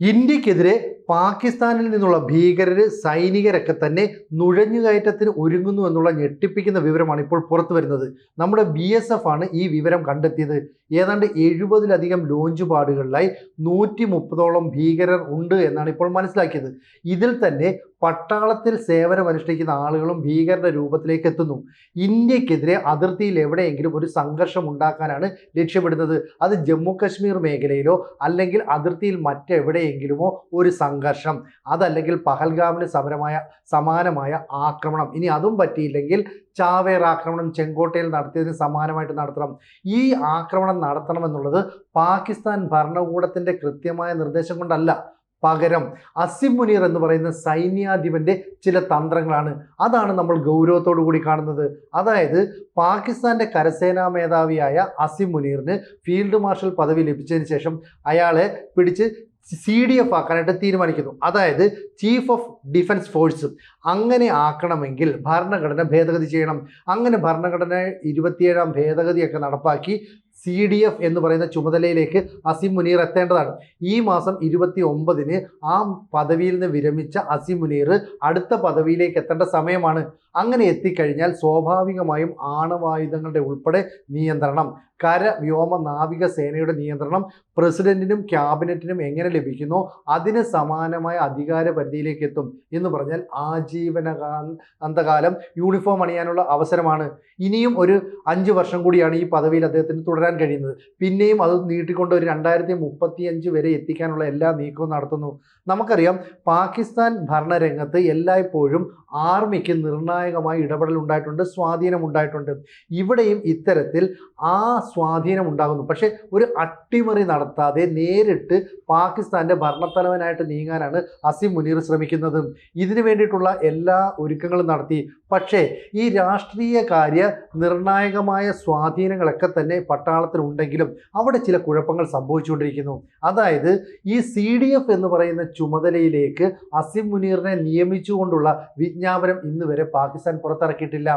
ഇന്ത്യക്കെതിരെ പാകിസ്ഥാനിൽ നിന്നുള്ള ഭീകരർ സൈനികരൊക്കെ തന്നെ നുഴഞ്ഞുകയറ്റത്തിന് ഒരുങ്ങുന്നു എന്നുള്ള ഞെട്ടിപ്പിക്കുന്ന വിവരമാണ് ഇപ്പോൾ പുറത്തു വരുന്നത്. നമ്മുടെ ബി എസ് എഫ് ആണ് ഈ വിവരം കണ്ടെത്തിയത്. ഏതാണ്ട് എഴുപതിലധികം ലോഞ്ച് പാടുകളിലായി നൂറ്റി മുപ്പതോളം ഭീകരർ ഉണ്ട് എന്നാണ് ഇപ്പോൾ മനസ്സിലാക്കിയത്. ഇതിൽ തന്നെ പട്ടാളത്തിൽ സേവനമനുഷ്ഠിക്കുന്ന ആളുകളും ഭീകരരുടെ രൂപത്തിലേക്ക് എത്തുന്നു. ഇന്ത്യക്കെതിരെ അതിർത്തിയിൽ എവിടെയെങ്കിലും ഒരു സംഘർഷം ഉണ്ടാക്കാനാണ് ലക്ഷ്യമിടുന്നത്. അത് ജമ്മു കശ്മീർ മേഖലയിലോ അല്ലെങ്കിൽ അതിർത്തിയിൽ മറ്റെവിടെയെങ്കിലുമോ ഒരു സംഘർഷം അതല്ലെങ്കിൽ പഹൽഗാമിന് സമരമായ സമാനമായ ആക്രമണം. ഇനി അതും പറ്റിയില്ലെങ്കിൽ ചാവേർ ആക്രമണം ചെങ്കോട്ടയിൽ നടത്തിയതിന് സമാനമായിട്ട് നടത്തണം. ഈ ആക്രമണം നടത്തണമെന്നുള്ളത് പാകിസ്ഥാൻ ഭരണകൂടത്തിന്റെ കൃത്യമായ നിർദ്ദേശം കൊണ്ടല്ല. പകരം അസിം മുനീർ എന്ന് പറയുന്ന സൈന്യാധിപന്റെ ചില തന്ത്രങ്ങളാണ്. അതാണ് നമ്മൾ ഗൗരവത്തോടു കൂടി കാണുന്നത്. അതായത് പാകിസ്ഥാന്റെ കരസേനാ മേധാവിയായ അസിം മുനീറിന് ഫീൽഡ് മാർഷൽ പദവി ലഭിച്ചതിന് ശേഷം അയാളെ പിടിച്ച് സി ഡി എഫ് ആക്കാനായിട്ട് തീരുമാനിക്കുന്നു. അതായത് ചീഫ് ഓഫ് ഡിഫൻസ് ഫോഴ്സും അങ്ങനെ ആക്കണമെങ്കിൽ ഭരണഘടന ഭേദഗതി ചെയ്യണം. അങ്ങനെ ഭരണഘടന ഇരുപത്തിയേഴാം ഭേദഗതിയൊക്കെ നടപ്പാക്കി സി ഡി എഫ് എന്ന് പറയുന്ന ചുമതലയിലേക്ക് അസിം മുനീർ എത്തേണ്ടതാണ്. ഈ മാസം ഇരുപത്തി ഒമ്പതിന് ആ പദവിയിൽ നിന്ന് വിരമിച്ച അസിം മുനീർ അടുത്ത പദവിയിലേക്ക് എത്തേണ്ട സമയമാണ്. അങ്ങനെ എത്തിക്കഴിഞ്ഞാൽ സ്വാഭാവികമായും ആണവായുധങ്ങളുടെ ഉൾപ്പെടെ നിയന്ത്രണം. കര വ്യോമ നാവിക സേനയുടെ നിയന്ത്രണം പ്രസിഡന്റിനും ക്യാബിനറ്റിനും എങ്ങനെ ലഭിക്കുന്നു? അതിന് സമാനമായ അധികാര പരിധിയിലേക്ക് എത്തും എന്ന് പറഞ്ഞാൽ ആജീവന അന്തകാലം യൂണിഫോം അണിയാനുള്ള അവസരമാണ്. ഇനിയും ഒരു അഞ്ച് വർഷം കൂടിയാണ് ഈ പദവിയിൽ അദ്ദേഹത്തിന് തുടരാൻ കഴിയുന്നത്. പിന്നെയും അത് നീട്ടിക്കൊണ്ട് ഒരു രണ്ടായിരത്തി മുപ്പത്തി അഞ്ച് വരെ എത്തിക്കാനുള്ള എല്ലാ നീക്കവും നടത്തുന്നു. നമുക്കറിയാം പാകിസ്ഥാൻ ഭരണരംഗത്ത് എല്ലായ്പ്പോഴും ആർമിക്ക് നിർണായകമായ ഇടപെടൽ ഉണ്ടായിട്ടുണ്ട് സ്വാധീനം ഉണ്ടായിട്ടുണ്ട്. ഇവിടെയും ഇത്തരത്തിൽ ആ സ്വാധീനം ഉണ്ടാകുന്നു. പക്ഷേ ഒരു അട്ടിമറി നടത്താതെ നേരിട്ട് പാകിസ്ഥാന്റെ ഭരണത്തലവനായിട്ട് നീങ്ങാനാണ് അസിം മുനീർ ശ്രമിക്കുന്നത്. ഇതിനു വേണ്ടിയിട്ടുള്ള എല്ലാ ഒരുക്കങ്ങളും നടത്തി. പക്ഷേ ഈ രാഷ്ട്രീയ കാര്യ നിർണായകമായ സ്വാധീനങ്ങളൊക്കെ തന്നെ പട്ടാളത്തിലുണ്ടെങ്കിലും അവിടെ ചില കുഴപ്പങ്ങൾ സംഭവിച്ചുകൊണ്ടിരിക്കുന്നു. അതായത് ഈ സി ഡി എഫ് എന്ന് പറയുന്ന ചുമതലയിലേക്ക് അസിം മുനീറിനെ നിയമിച്ചുകൊണ്ടുള്ള വിജ്ഞാപനം ഇന്ന് വരെ പാകിസ്ഥാൻ പുറത്തിറക്കിയിട്ടില്ല.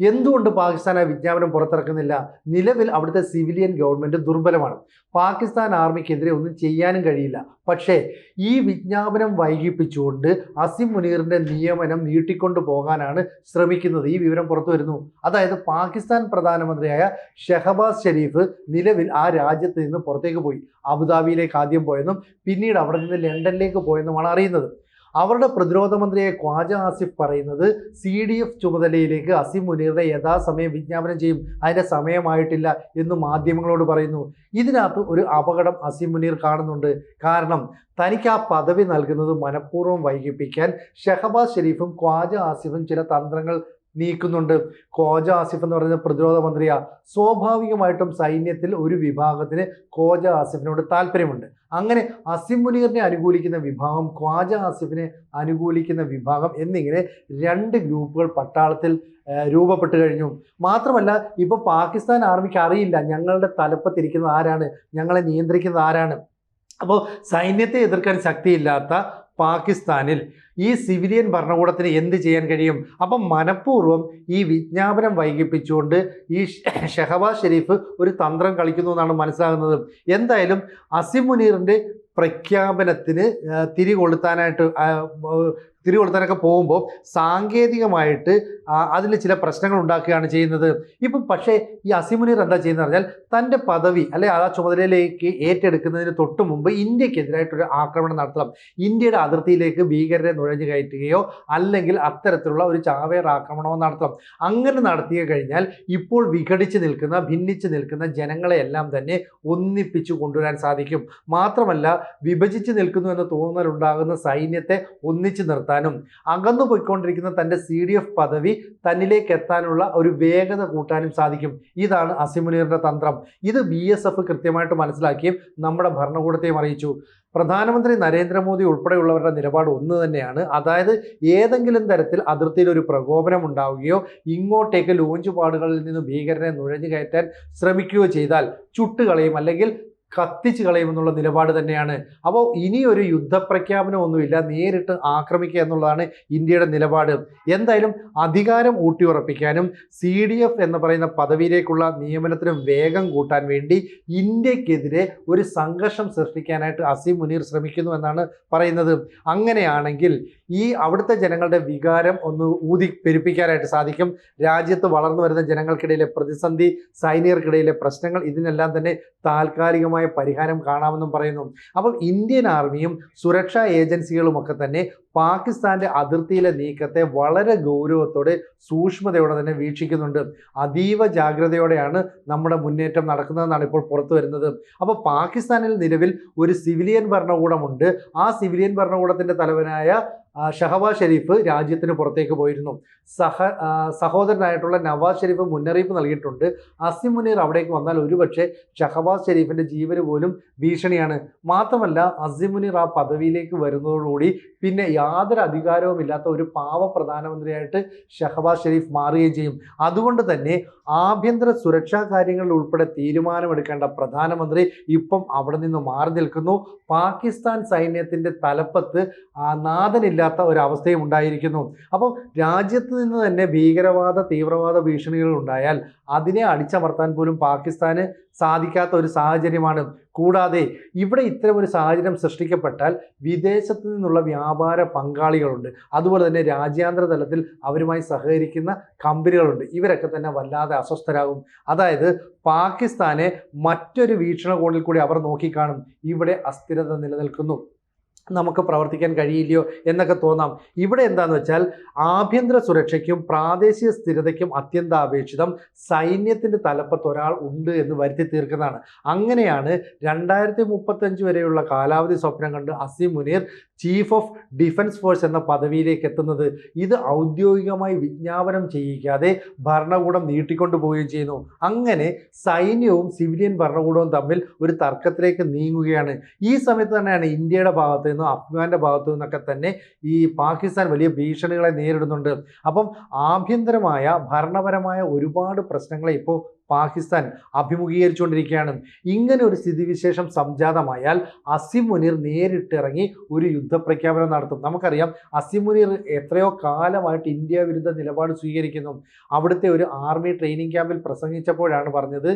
എന്തുകൊണ്ട് പാകിസ്ഥാൻ ആ വിജ്ഞാപനം പുറത്തിറക്കുന്നില്ല? നിലവിൽ അവിടുത്തെ സിവിലിയൻ ഗവൺമെന്റ് ദുർബലമാണ്. പാകിസ്ഥാൻ ആർമിക്കെതിരെ ഒന്നും ചെയ്യാനും കഴിയില്ല. പക്ഷേ ഈ വിജ്ഞാപനം വൈകിപ്പിച്ചുകൊണ്ട് അസിം മുനീറിന്റെ നിയമനം നീട്ടിക്കൊണ്ടു പോകാനാണ് ശ്രമിക്കുന്നത്. ഈ വിവരം പുറത്തു വരുന്നു. അതായത് പാകിസ്ഥാൻ പ്രധാനമന്ത്രിയായ ഷെഹബാസ് ഷെരീഫ് നിലവിൽ ആ രാജ്യത്ത് നിന്ന് പുറത്തേക്ക് പോയി. അബുദാബിയിലേക്ക് ആദ്യം പോയെന്നും പിന്നീട് അവിടെ നിന്ന് ലണ്ടനിലേക്ക് പോയെന്നുമാണ് അറിയുന്നത്. അവരുടെ പ്രതിരോധ മന്ത്രിയായ ഖ്വാജ ആസിഫ് പറയുന്നത് സി ഡി എഫ് ചുമതലയിലേക്ക് അസിം മുനീറിനെ യഥാസമയം വിജ്ഞാപനം ചെയ്യും. അതിന്റെ സമയമായിട്ടില്ല എന്ന് മാധ്യമങ്ങളോട് പറയുന്നു. ഇതിനകത്ത് ഒരു അപകടം അസിം മുനീർ കാണുന്നുണ്ട്. കാരണം തനിക്ക് ആ പദവി നൽകുന്നത് മനഃപൂർവം വൈകിപ്പിക്കാൻ ഷെഹബാസ് ഷെരീഫും ഖ്വാജ ആസിഫും ചില തന്ത്രങ്ങൾ നീക്കുന്നുണ്ട്. ഖോജ ആസിഫ് എന്ന് പറയുന്ന പ്രതിരോധ മന്ത്രിയാ. സ്വാഭാവികമായിട്ടും സൈന്യത്തിൽ ഒരു വിഭാഗത്തിന് ഖോജ ആസിഫിനോട് താല്പര്യമുണ്ട്. അങ്ങനെ അസിം മുനീറിനെ അനുകൂലിക്കുന്ന വിഭാഗം ഖ്വാജ ആസിഫിനെ അനുകൂലിക്കുന്ന വിഭാഗം എന്നിങ്ങനെ രണ്ട് ഗ്രൂപ്പുകൾ പട്ടാളത്തിൽ രൂപപ്പെട്ടു കഴിഞ്ഞു. മാത്രമല്ല ഇപ്പൊ പാകിസ്ഥാൻ ആർമിക്ക് അറിയില്ല ഞങ്ങളുടെ തലപ്പത്തിരിക്കുന്നത് ആരാണ് ഞങ്ങളെ നിയന്ത്രിക്കുന്നത് ആരാണ്. അപ്പോൾ സൈന്യത്തെ എതിർക്കാൻ ശക്തിയില്ലാത്ത പാകിസ്ഥാനിൽ ഈ സിവിലിയൻ ഭരണകൂടത്തിന് എന്ത് ചെയ്യാൻ കഴിയും? അപ്പം മനഃപൂർവം ഈ വിജ്ഞാപനം വൈകിപ്പിച്ചുകൊണ്ട് ഈ ഷെഹബാസ് ഷെരീഫ് ഒരു തന്ത്രം കളിക്കുന്നു എന്നാണ് മനസ്സിലാകുന്നത്. എന്തായാലും അസിം മുനീറിന്റെ പ്രഖ്യാപനത്തിന് തിരികൊളുത്താനായിട്ട് തിരികൊളുത്താനൊക്കെ പോകുമ്പോൾ സാങ്കേതികമായിട്ട് അതിൽ ചില പ്രശ്നങ്ങൾ ഉണ്ടാക്കുകയാണ് ചെയ്യുന്നത്. ഇപ്പം പക്ഷേ ഈ അസിമുനീർ എന്താ ചെയ്യുന്നത് പറഞ്ഞാൽ തന്റെ പദവി അല്ലെ ആ ചുമതലയിലേക്ക് ഏറ്റെടുക്കുന്നതിന് തൊട്ട് മുമ്പ് ഇന്ത്യക്കെതിരായിട്ടൊരു ആക്രമണം നടത്തണം. ഇന്ത്യയുടെ അതിർത്തിയിലേക്ക് ഭീകരരെ നുഴഞ്ഞു കയറ്റുകയോ അല്ലെങ്കിൽ അത്തരത്തിലുള്ള ഒരു ചാവേർ ആക്രമണമോ നടത്തണം. അങ്ങനെ നടത്തിയ കഴിഞ്ഞാൽ ഇപ്പോൾ വിഘടിച്ച് നിൽക്കുന്ന ഭിന്നിച്ച് നിൽക്കുന്ന ജനങ്ങളെയെല്ലാം തന്നെ ഒന്നിപ്പിച്ചു കൊണ്ടുവരാൻ സാധിക്കും. മാത്രമല്ല വിഭജിച്ച് നിൽക്കുന്നു എന്ന് തോന്നലുണ്ടാകുന്ന സൈന്യത്തെ ഒന്നിച്ചു നിർത്താനും അകന്നു പോയിക്കൊണ്ടിരിക്കുന്ന തന്റെ സി ഡി എഫ് പദവി തന്നിലേക്ക് എത്താനുള്ള ഒരു വേഗത കൂട്ടാനും സാധിക്കും. ഇതാണ് അസിമുനീറിന്റെ തന്ത്രം. ഇത് ബി എസ് എഫ് കൃത്യമായിട്ട് മനസ്സിലാക്കിയും നമ്മുടെ ഭരണകൂടത്തെയും അറിയിച്ചു. പ്രധാനമന്ത്രി നരേന്ദ്രമോദി ഉൾപ്പെടെയുള്ളവരുടെ നിലപാട് ഒന്ന് തന്നെയാണ്. അതായത് ഏതെങ്കിലും തരത്തിൽ അതിർത്തിയിൽ ഒരു പ്രകോപനം ഉണ്ടാവുകയോ ഇങ്ങോട്ടേക്ക് ലോഞ്ച് പാടുകളിൽ നിന്ന് ഭീകരനെ നുഴഞ്ഞു കയറ്റാൻ ശ്രമിക്കുകയോ ചെയ്താൽ ചുട്ടുകളയും അല്ലെങ്കിൽ കത്തിച്ചു കളയുമെന്നുള്ള നിലപാട് തന്നെയാണ്. അപ്പോൾ ഇനിയൊരു യുദ്ധപ്രഖ്യാപനമൊന്നുമില്ല നേരിട്ട് ആക്രമിക്കുക എന്നുള്ളതാണ് ഇന്ത്യയുടെ നിലപാട്. എന്തായാലും അധികാരം ഊട്ടിയുറപ്പിക്കാനും സി ഡി എഫ് എന്ന് പറയുന്ന പദവിയിലേക്കുള്ള നിയമനത്തിനും വേഗം കൂട്ടാൻ വേണ്ടി ഇന്ത്യക്കെതിരെ ഒരു സംഘർഷം സൃഷ്ടിക്കാനായിട്ട് അസീം മുനീർ ശ്രമിക്കുന്നു എന്നാണ് പറയുന്നത്. അങ്ങനെയാണെങ്കിൽ ഈ അവിടുത്തെ ജനങ്ങളുടെ വികാരം ഒന്ന് ഊതി പെരുപ്പിക്കാനായിട്ട് സാധിക്കും. രാജ്യത്ത് വളർന്നു വരുന്ന ജനങ്ങൾക്കിടയിലെ പ്രതിസന്ധി സൈനികർക്കിടയിലെ പ്രശ്നങ്ങൾ ഇതിനെല്ലാം തന്നെ താൽക്കാലികമായ പരിഹാരം കാണാമെന്നും പറയുന്നു. അപ്പം ഇന്ത്യൻ ആർമിയും സുരക്ഷാ ഏജൻസികളും ഒക്കെ തന്നെ പാകിസ്ഥാന്റെ അതിർത്തിയിലെ നീക്കത്തെ വളരെ ഗൗരവത്തോടെ സൂക്ഷ്മതയോടെ തന്നെ വീക്ഷിക്കുന്നുണ്ട്. അതീവ ജാഗ്രതയോടെയാണ് നമ്മുടെ മുന്നേറ്റം നടക്കുന്നതെന്നാണ് ഇപ്പോൾ പുറത്തു വരുന്നത്. അപ്പോൾ പാകിസ്ഥാനിൽ നിലവിൽ ഒരു സിവിലിയൻ ഭരണകൂടമുണ്ട്. ആ സിവിലിയൻ ഭരണകൂടത്തിന്റെ തലവനായ ഷഹബാസ് ഷെരീഫ് രാജ്യത്തിന് പുറത്തേക്ക് പോയിരുന്നു. സഹ സഹോദരനായിട്ടുള്ള നവാസ് ഷെരീഫ് മുന്നറിയിപ്പ് നൽകിയിട്ടുണ്ട്. അസിം മുനീർ അവിടേക്ക് വന്നാൽ ഒരുപക്ഷെ ഷഹബാസ് ഷെരീഫിന്റെ ജീവന് പോലും ഭീഷണിയാണ്. മാത്രമല്ല അസിം മുനീർ ആ പദവിയിലേക്ക് വരുന്നതോടുകൂടി പിന്നെ യാതൊരു അധികാരവുമില്ലാത്ത ഒരു പാവ പ്രധാനമന്ത്രിയായിട്ട് ഷഹബാസ് ഷെരീഫ് മാറുകയും ചെയ്യും. അതുകൊണ്ട് തന്നെ ആഭ്യന്തര സുരക്ഷാ കാര്യങ്ങളിൽ ഉൾപ്പെടെ തീരുമാനമെടുക്കേണ്ട പ്രധാനമന്ത്രി ഇപ്പം അവിടെ നിന്ന് മാറി നിൽക്കുന്നു. പാകിസ്ഥാൻ സൈന്യത്തിന്റെ തലപ്പത്ത് ആ നാഥനില്ലാത്ത ഒരവസ്ഥയും ഉണ്ടായിരിക്കുന്നു. അപ്പം രാജ്യത്ത് നിന്ന് തന്നെ ഭീകരവാദ തീവ്രവാദ ഭീഷണികൾ ഉണ്ടായാൽ അതിനെ അടിച്ചമർത്താൻ പോലും പാകിസ്ഥാന് സാധിക്കാത്ത ഒരു സാഹചര്യമാണ്. കൂടാതെ ഇവിടെ ഇത്തരം ഒരു സാഹചര്യം സൃഷ്ടിക്കപ്പെട്ടാൽ വിദേശത്തു നിന്നുള്ള വ്യാപാര പങ്കാളികളുണ്ട്. അതുപോലെ തന്നെ രാജ്യാന്തര തലത്തിൽ അവരുമായി സഹകരിക്കുന്ന കമ്പനികളുണ്ട്. ഇവരൊക്കെ തന്നെ വല്ലാതെ അസ്വസ്ഥരാകും. അതായത് പാകിസ്ഥാനെ മറ്റൊരു വീക്ഷണകോണിൽ കൂടി അവർ നോക്കിക്കാണും. ഇവിടെ അസ്ഥിരത നിലനിൽക്കുന്നു. നമുക്ക് പ്രവർത്തിക്കാൻ കഴിയില്ലയോ എന്നൊക്കെ തോന്നാം. ഇവിടെ എന്താന്ന് വെച്ചാൽ ആഭ്യന്തര സുരക്ഷയ്ക്കും പ്രാദേശിക സ്ഥിരതയ്ക്കും അത്യന്താപേക്ഷിതം സൈന്യത്തിന്റെ തലപ്പത്ത് ഒരാൾ ഉണ്ട് എന്ന് വരുത്തി തീർക്കുന്നതാണ്. അങ്ങനെയാണ് രണ്ടായിരത്തി മുപ്പത്തഞ്ച് വരെയുള്ള കാലാവധി സ്വപ്നം കണ്ട് Asim Munir chief of defence force എന്ന പദവിയിലേക്ക് എത്തുന്നത്. ഇത് ഔദ്യോഗികമായി വിജ്ഞാപനം ചെയ്യിക്കാതെ ഭരണകൂടം നീട്ടിക്കൊണ്ടു പോവുകയും ചെയ്യുന്നു. അങ്ങനെ സൈന്യവും സിവിലിയൻ ഭരണകൂടവും തമ്മിൽ ഒരു തർക്കത്തിലേക്ക് നീങ്ങുകയാണ്. ഈ സമയത്ത് തന്നെയാണ് ഇന്ത്യയുടെ ഭാഗത്ത് നിന്നും അഫ്ഗാന്റെ ഭാഗത്തു നിന്നൊക്കെ തന്നെ ഈ പാകിസ്ഥാൻ വലിയ ഭീഷണികളെ നേരിടുന്നുണ്ട്. അപ്പം ആഭ്യന്തരമായ ഭരണപരമായ ഒരുപാട് പ്രശ്നങ്ങളെ ഇപ്പോൾ പാകിസ്ഥാൻ അഭിമുഖീകരിച്ചുകൊണ്ടിരിക്കുകയാണ്. ഇങ്ങനെ ഒരു സ്ഥിതിവിശേഷം സംജാതമായാൽ അസിം മുനീർ നേരിട്ടിറങ്ങി ഒരു യുദ്ധപ്രഖ്യാപനം നടത്തും. നമുക്കറിയാം അസിം മുനീർ എത്രയോ കാലമായിട്ട് ഇന്ത്യ വിരുദ്ധ നിലപാട് സ്വീകരിക്കുന്നു. അവിടുത്തെ ഒരു ആർമി ട്രെയിനിങ് ക്യാമ്പിൽ പ്രസംഗിച്ചപ്പോഴാണ് പറഞ്ഞത്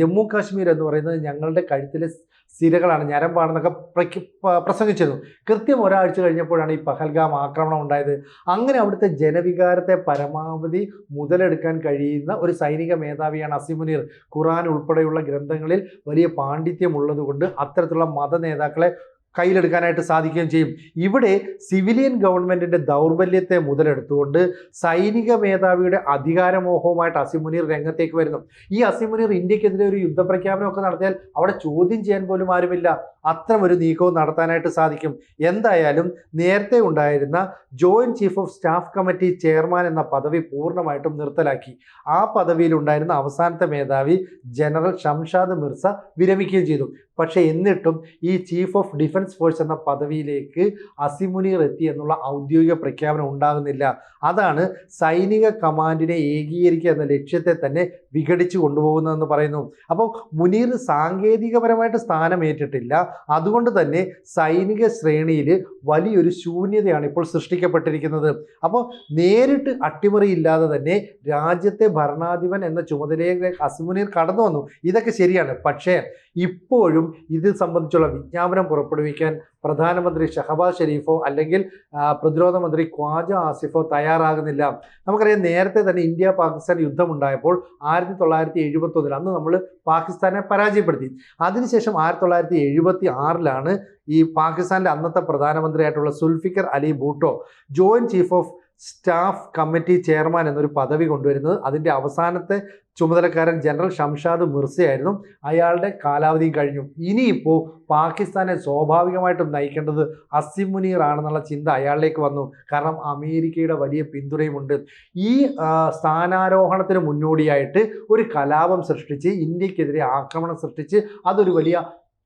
ജമ്മു കാശ്മീർ എന്ന് പറയുന്നത് ഞങ്ങളുടെ കഴുത്തിലെ സിരകളാണ് ഞരമ്പാണെന്നൊക്കെ പ്രഖ്യ പ്രസംഗിച്ചിരുന്നു. കൃത്യം ഒരാഴ്ച കഴിഞ്ഞപ്പോഴാണ് ഈ പഹൽഗാം ആക്രമണം ഉണ്ടായത്. അങ്ങനെ അവിടുത്തെ ജനവികാരത്തെ പരമാവധി മുതലെടുക്കാൻ കഴിയുന്ന ഒരു സൈനിക മേധാവിയാണ് അസിമുനീർ ഖുറാൻ ഉൾപ്പെടെയുള്ള ഗ്രന്ഥങ്ങളിൽ വലിയ പാണ്ഡിത്യമുള്ളതുകൊണ്ട് അത്തരത്തിലുള്ള മത നേതാക്കളെ കയ്യിലെടുക്കാനായിട്ട് സാധിക്കുകയും ചെയ്യും. ഇവിടെ സിവിലിയൻ ഗവൺമെന്റിന്റെ ദൗർബല്യത്തെ മുതലെടുത്തുകൊണ്ട് സൈനിക മേധാവിയുടെ അധികാരമോഹവുമായിട്ട് അസിമുനീർ രംഗത്തേക്ക് വരുന്നു. ഈ അസിമുനീർ ഇന്ത്യക്കെതിരെ ഒരു യുദ്ധപ്രഖ്യാപനമൊക്കെ നടത്തിയാൽ അവിടെ ചോദ്യം ചെയ്യാൻ പോലും ആരുമില്ല. അത്തരം ഒരു നീക്കവും നടത്താനായിട്ട് സാധിക്കും. എന്തായാലും നേരത്തെ ഉണ്ടായിരുന്ന joint chief of staff committee chairman എന്ന പദവി പൂർണമായിട്ടും നിർത്തലാക്കി. ആ പദവിയിൽ ഉണ്ടായിരുന്ന അവസാനത്തെ മേധാവി ജനറൽ ഷംഷാദ് മിർസ വിരമിക്കുകയും ചെയ്തു. പക്ഷേ എന്നിട്ടും ഈ ചീഫ് ഓഫ് ഡിഫൻസ് ഫോഴ്സ് എന്ന പദവിയിലേക്ക് അസിമുനീർ എത്തി എന്നുള്ള ഔദ്യോഗിക പ്രഖ്യാപനം ഉണ്ടാകുന്നില്ല. അതാണ് സൈനിക കമാൻഡിനെ ഏകീകരിക്കുക എന്ന ലക്ഷ്യത്തെ തന്നെ വിഘടിച്ചു കൊണ്ടുപോകുന്നതെന്ന് പറയുന്നു. അപ്പോൾ മുനീർ സാങ്കേതികപരമായിട്ട് സ്ഥാനമേറ്റിട്ടില്ല. അതുകൊണ്ട് തന്നെ സൈനിക ശ്രേണിയിൽ വലിയൊരു ശൂന്യതയാണ് ഇപ്പോൾ സൃഷ്ടിക്കപ്പെട്ടിരിക്കുന്നത്. അപ്പോൾ നേരിട്ട് അട്ടിമറിയില്ലാതെ തന്നെ രാജ്യത്തെ ഭരണാധിപൻ എന്ന ചുമതലയിലേക്ക് അസിമുനീർ കടന്നു വന്നു ഇതൊക്കെ ശരിയാണ്. പക്ഷേ ഇപ്പോഴും ഇത് സംബന്ധിച്ചുള്ള വിജ്ഞാപനം പുറപ്പെടുവിക്കാൻ പ്രധാനമന്ത്രി ഷഹബാസ് ഷെരീഫോ അല്ലെങ്കിൽ പ്രതിരോധ മന്ത്രി ഖ്വാജ ആസിഫോ തയ്യാറാകുന്നില്ല. നമുക്കറിയാം നേരത്തെ തന്നെ ഇന്ത്യ പാകിസ്ഥാൻ യുദ്ധമുണ്ടായപ്പോൾ ആയിരത്തി തൊള്ളായിരത്തി എഴുപത്തൊന്നിൽ അന്ന് നമ്മൾ പാകിസ്ഥാനെ പരാജയപ്പെടുത്തി. അതിനുശേഷം ആയിരത്തി തൊള്ളായിരത്തി എഴുപത്തി ആറിലാണ് ഈ പാകിസ്ഥാന്റെ അന്നത്തെ പ്രധാനമന്ത്രിയായിട്ടുള്ള Zulfikar Ali Bhutto joint chief of staff committee chairman എന്നൊരു പദവി കൊണ്ടുവരുന്നത്. അതിന്റെ അവസാനത്തെ ചുമതലക്കാരൻ ജനറൽ ഷംഷാദ് മിർസയായിരുന്നു. അയാളുടെ കാലാവധി കഴിഞ്ഞു. ഇനിയിപ്പോൾ പാകിസ്ഥാനെ സ്വാഭാവികമായിട്ടും നയിക്കേണ്ടത് അസിം മുനീർ ആണെന്നുള്ള ചിന്ത അയാളിലേക്ക് വന്നു. കാരണം അമേരിക്കയുടെ വലിയ പിന്തുണയുമുണ്ട്. ഈ സ്ഥാനാരോഹണത്തിന് മുന്നോടിയായിട്ട് ഒരു കലാപം സൃഷ്ടിച്ച് ഇന്ത്യക്കെതിരെ ആക്രമണം സൃഷ്ടിച്ച് അതൊരു വലിയ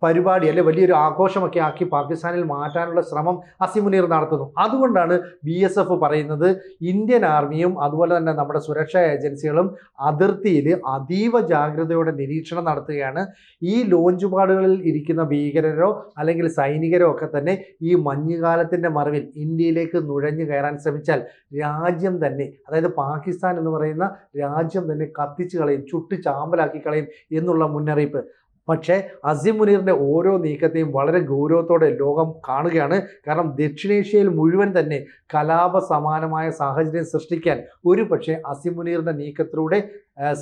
പരിപാടി അല്ലെ വലിയൊരു ആഘോഷമൊക്കെ ആക്കി പാകിസ്ഥാനിൽ മാറ്റാനുള്ള ശ്രമം അസിമുനീർ നടത്തുന്നു. അതുകൊണ്ടാണ് ബി എസ് എഫ് പറയുന്നത് ഇന്ത്യൻ ആർമിയും അതുപോലെ തന്നെ നമ്മുടെ സുരക്ഷാ ഏജൻസികളും അതിർത്തിയിൽ അതീവ ജാഗ്രതയോടെ നിരീക്ഷണം നടത്തുകയാണ്. ഈ ലോഞ്ച് പാടുകളിൽ ഇരിക്കുന്ന ഭീകരരോ അല്ലെങ്കിൽ സൈനികരോ ഒക്കെ തന്നെ ഈ മഞ്ഞുകാലത്തിന്റെ മറവിൽ ഇന്ത്യയിലേക്ക് നുഴഞ്ഞു കയറാൻ ശ്രമിച്ചാൽ രാജ്യം തന്നെ അതായത് പാകിസ്ഥാൻ എന്ന് പറയുന്ന രാജ്യം തന്നെ കത്തിച്ചു കളയും ചുട്ട് ചാമ്പലാക്കി കളയും എന്നുള്ള മുന്നറിയിപ്പ്. പക്ഷേ അസിം മുനീറിന്റെ ഓരോ നീക്കത്തെയും വളരെ ഗൗരവത്തോടെ ലോകം കാണുകയാണ്. കാരണം ദക്ഷിണേഷ്യയിൽ മുഴുവൻ തന്നെ കലാപ സമാനമായ സാഹചര്യം സൃഷ്ടിക്കാൻ ഒരു പക്ഷേ അസിം മുനീറിന്റെ നീക്കത്തിലൂടെ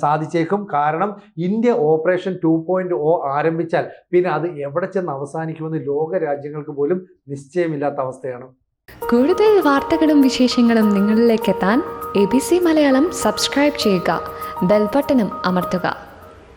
സാധിച്ചേക്കും. കാരണം India operation two point O ആരംഭിച്ചാൽ പിന്നെ അത് എവിടെ ചെന്ന് അവസാനിക്കുമെന്ന് ലോക രാജ്യങ്ങൾക്ക് പോലും നിശ്ചയമില്ലാത്ത അവസ്ഥയാണ്. കൂടുതൽ വാർത്തകളും വിശേഷങ്ങളും നിങ്ങളിലേക്ക് എത്താൻ A B C Malayalam subscribe ചെയ്യുക. ബെൽബട്ടനും അമർത്തുക.